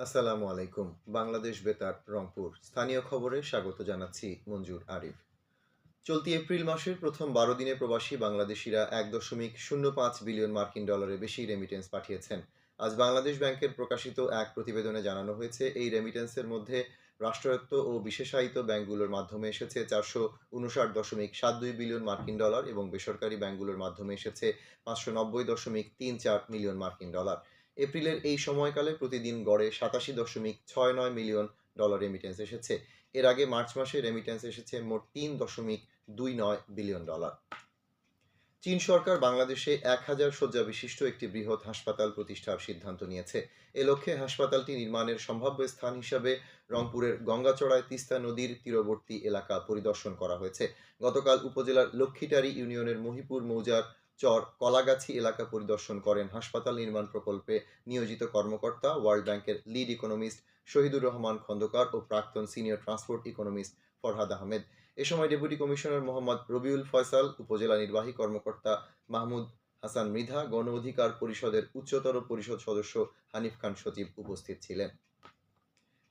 আসসালামু আলাইকুম। বাংলাদেশ বেতার, রংপুর। স্থানীয় খবরে স্বাগত জানাচ্ছি মঞ্জুর আরিফ। চলতি এপ্রিল মাসের প্রথম বারো দিনে প্রবাসী বাংলাদেশিরা এক দশমিক শূন্য পাঁচ বিলিয়ন মার্কিন ডলারের বেশি রেমিটেন্স পাঠিয়েছেন। আজ বাংলাদেশ ব্যাংকের প্রকাশিত এক প্রতিবেদনে জানানো হয়েছে, এই রেমিটেন্সের মধ্যে রাষ্ট্রায়ত্ত ও বিশেষায়িত ব্যাংকগুলোর মাধ্যমে এসেছে চারশো উনষাট দশমিক সাত দুই বিলিয়ন মার্কিন ডলার এবং বেসরকারি ব্যাংকগুলোর মাধ্যমে এসেছে পাঁচশো নব্বই দশমিক তিন চার মিলিয়ন মার্কিন ডলার। এপ্রিলের এই সময়কালে প্রতিদিন গড়ে সাতাশি দশমিক ছয় নয় মিলিয়ন ডলার রেমিটেন্স এসেছে। এর আগে মার্চ মাসে রেমিটেন্স এসেছে মোট তিন দশমিক দুই নয় বিলিয়ন ডলার চীন সরকার বাংলাদেশে এক হাজার শয্যা বিশিষ্ট একটি বৃহৎ হাসপাতাল প্রতিষ্ঠার সিদ্ধান্ত নিয়েছে। এ লক্ষ্যে হাসপাতালটি নির্মাণের সম্ভাব্য স্থান হিসাবে রংপুরের গঙ্গাচড়ায় তিস্তা নদীর তীরবর্তী এলাকা পরিদর্শন করা হয়েছে। গতকাল উপজেলার লক্ষ্মীটারি ইউনিয়নের মহিপুর মৌজার চর কলাগাছি এলাকা পরিদর্শন করেন হাসপাতাল নির্মাণ প্রকল্পে নিয়োজিত কর্মকর্তা, ওয়ার্ল্ড ব্যাংকের লিড ইকোনমিস্ট শহীদুর রহমান খন্দকার ও প্রাক্তন senior transport economist Farhad Ahmed. এ সময় ডেপুটি কমিশনার মোহাম্মদ রবিউল ফয়সাল, উপজেলা নির্বাহী কর্মকর্তা মাহমুদ হাসান মৃধা, গণ অধিকার পরিষদের উচ্চতর পরিষদ সদস্য হানিফ খান সচিব উপস্থিত ছিলেন।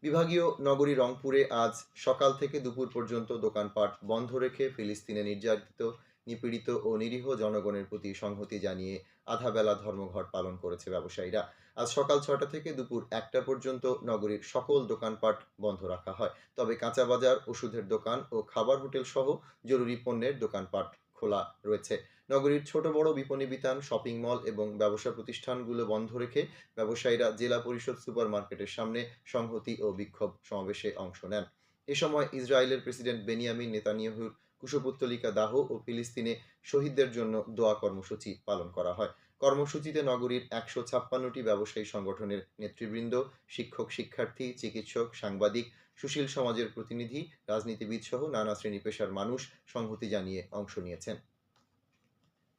বিভাগীয় নগরী রংপুরে আজ সকাল থেকে দুপুর পর্যন্ত দোকানপাট বন্ধ রেখে ফিলিস্তিনে নির্যাতিত নিপীড়িত ও নিরীহ জনগণের প্রতি সংহতি জানিয়ে আধাবেলা ধর্মঘট পালন করেছে ব্যবসায়ীরা। আজ সকাল ছটা থেকে দুপুর একটা পর্যন্ত নগরীর সকল দোকানপাট বন্ধ রাখা হয়। তবে কাঁচা বাজার, ওষুধের দোকান ও খাবার হোটেল সহ জরুরি পণ্যের দোকানপাট খোলা রয়েছে। নগরীর ছোট বড় বিপণী বিতান, শপিং মল এবং ব্যবসা প্রতিষ্ঠানগুলো বন্ধ রেখে ব্যবসায়ীরা জেলা পরিষদ সুপার মার্কেটের সামনে সংহতি ও বিক্ষোভ সমাবেশে অংশ নেন। এ সময় ইসরায়েলের প্রেসিডেন্ট বেনিয়ামিন নেতানিয়াহুর কুশপুত্তলিকা দাহ ও ফিলিস্তিনে শহীদদের জন্য দোয়া কর্মসূচি পালন করা হয়। কর্মসূচিতে নগরীর একশো ছাপ্পান্নটি ব্যবসায়ী সংগঠনের নেতৃবৃন্দ, শিক্ষক, শিক্ষার্থী, চিকিৎসক, সাংবাদিক, সুশীল সমাজের প্রতিনিধি রাজনীতিবিদ সহ নানা শ্রেণি পেশার মানুষ সংহতি জানিয়ে অংশ নিয়েছেন।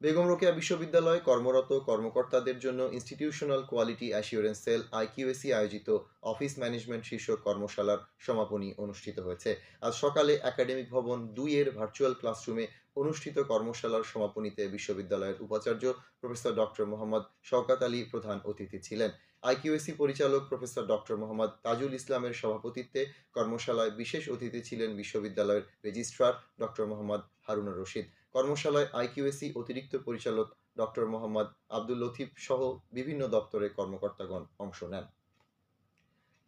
বেগম রোকেয়া বিশ্ববিদ্যালয়ে কর্মরত কর্মকর্তাদের জন্য institutional quality assurance cell IQAC আয়োজিত অফিস ম্যানেজমেন্ট শীর্ষক কর্মশালার সমাপনী অনুষ্ঠিত হয়েছে। আজ সকালে একাডেমিক ভবন দুই এর ভার্চুয়াল ক্লাসরুমে অনুষ্ঠিত কর্মশালার সমাপনীতে বিশ্ববিদ্যালয়ের উপাচার্য প্রফেসর ডক্টর মোহাম্মদ শওকাত আলী প্রধান অতিথি ছিলেন। আইকিউএসি পরিচালক প্রফেসর ডক্টর মোহাম্মদ তাজুল ইসলামের সভাপতিত্বে কর্মশালায় বিশেষ অতিথি ছিলেন বিশ্ববিদ্যালয়ের রেজিস্ট্রার ডক্টর মোহাম্মদ হারুনুর রশিদ। কর্মশালায় আইকিউএসি অতিরিক্ত পরিচালক ডক্টর মোহাম্মদ আব্দুল লতিফ সহ বিভিন্ন দপ্তরের কর্মকর্তাগণ অংশ নেন।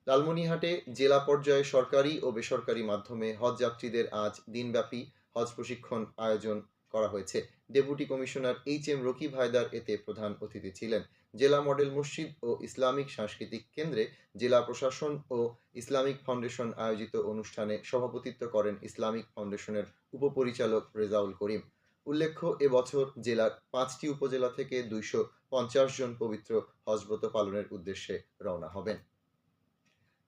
লালমনিহাটে জেলা পর্যায়ে সরকারি ও বেসরকারি মাধ্যমে হজ যাত্রীদের আজ দিনব্যাপী হজ প্রশিক্ষণ আয়োজন করা হয়েছে। Deputy commissioner H M Rakib Haider এতে প্রধান অতিথি ছিলেন। জেলা মডেল মসজিদ ও ইসলামিক সাংস্কৃতিক কেন্দ্রে জেলা প্রশাসন ও ইসলামিক ফাউন্ডেশন আয়োজিত অনুষ্ঠানে সভাপতিত্ব করেন ইসলামিক ফাউন্ডেশনের উপপরিচালক রেজাউল করিম। উল্লেখ্য এবছর জেলার পাঁচটি উপজেলা থেকে দুইশো পঞ্চাশ জন পবিত্র হজব্রত পালনের উদ্দেশ্যে রওনা হবেন।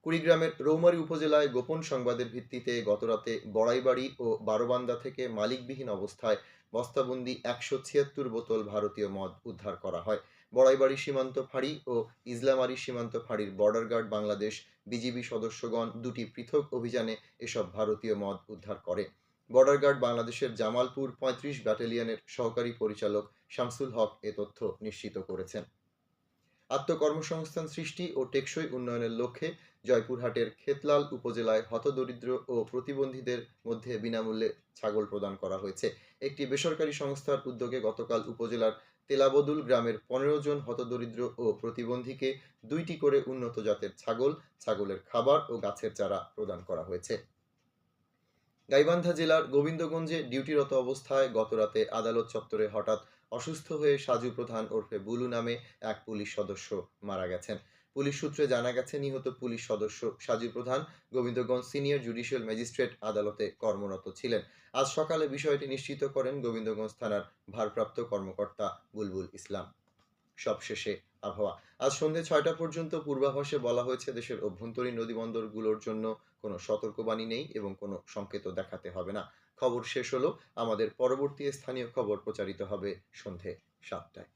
কুড়িগ্রামের রৌমারী উপজেলায় গোপন সংবাদের ভিত্তিতে গতরাতে বড়াইবাড়ি ও বারোবান্দা থেকে মালিকবিহীন অবস্থায় বস্তাবন্দি একশো ছিয়াত্তর বোতল ভারতীয় মদ উদ্ধার করা হয়। বড়াইবাড়ি সীমান্ত ফাঁড়ি ও ইসলামারি সীমান্ত ফাঁড়ির বর্ডার গার্ড বাংলাদেশ বিজিবি সদস্যগণ দুটি পৃথক অভিযানে এসব ভারতীয় মদ উদ্ধার করে। বর্ডার গার্ড বাংলাদেশের জামালপুর পঁয়ত্রিশ ব্যাটালিয়নের সহকারী পরিচালক শামসুল হক এ তথ্য নিশ্চিত করেছেন। আত্মকর্মসংস্থান সৃষ্টি ও টেকসই উন্নয়নের লক্ষ্যে জয়পুরহাটের খেতলাল উপজেলায় হতদরিদ্র ও প্রতিবন্ধীদের মধ্যে বিনামূল্যে ছাগল প্রদান করা হয়েছে। একটি বেসরকারি সংস্থার উদ্যোগে গতকাল উপজেলার তেলাবদুল গ্রামের পনেরো জন হতদরিদ্র ও প্রতিবন্ধীকে দুইটি করে উন্নত জাতের ছাগল, ছাগলের খাবার ও গাছের চারা প্রদান করা হয়েছে। গাইবান্ধা জেলার গোবিন্দগঞ্জে ডিউটিরত অবস্থায় গতরাতে আদালত চত্বরে হঠাৎ অসুস্থ হয়ে সাজু প্রধান ওরফে বুলু নামে এক পুলিশ সদস্য মারা গেছেন। পুলিশ সূত্রে জানা গেছে, নিহত পুলিশ সদস্য সাজু প্রধান গোবিন্দগঞ্জ সিনিয়র জুডিশিয়াল ম্যাজিস্ট্রেট আদালতে কর্মরত ছিলেন। আজ সকালে বিষয়টি নিশ্চিত করেন গোবিন্দগঞ্জ থানার ভারপ্রাপ্ত কর্মকর্তা বুলবুল ইসলাম। সবশেষে আবহাওয়া। আজ সন্ধ্যে ছয়টা পর্যন্ত পূর্বাভাসে বলা হয়েছে, দেশের অভ্যন্তরীণ নদীবন্দরগুলোর জন্য কোনো সতর্কবাণী নেই এবং কোনো সংকেত দেখাতে হবে না। খবর শেষ হলো। আমাদের পরবর্তী স্থানীয় খবর প্রচারিত হবে সন্ধে সাতটায়।